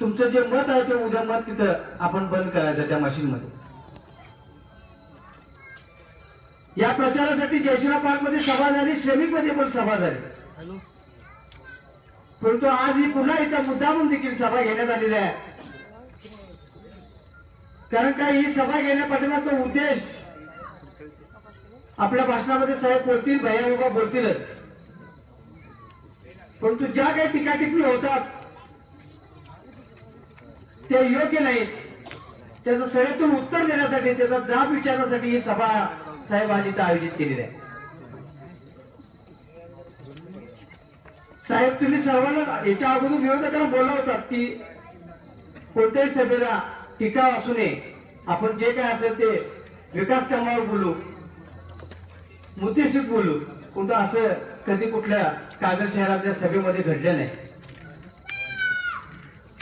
तुमचं जे मत आहे ते उद्या मत तिथं आपण बंद करायचं त्या मशीन मध्ये या प्रचारासाठी जयशिरा पार्कमध्ये सभा झाली श्रमिकमध्ये पण सभा झाली. परंतु आज ही पुन्हा इथं मुद्दामून देखील सभा घेण्यात आलेली आहे. कारण का ही सभा घेण्या पाठीमागचा उद्देश आपल्या भाषणामध्ये साहेब बोलतील भैया बाबा बोलतीलच. परंतु ज्या काही टीका टिप्पणी होतात ते योग्य नाही. त्याचं सेवेतून उत्तर देण्यासाठी त्याचा जाब विचारण्यासाठी ही सभा साहेब आज इथं आयोजित केलेली आहे. साहेब तुम्ही सर्वांना याच्या अगोदर विरोधकांना बोलला होता की कोणत्याही सभेला टीका असू नये. आपण जे काय असेल ते विकास कामावर बोलू मुद्देशीर बोलू. कोणतं असं कधी कुठल्या कागद शहरातल्या सभेमध्ये घडलं नाही.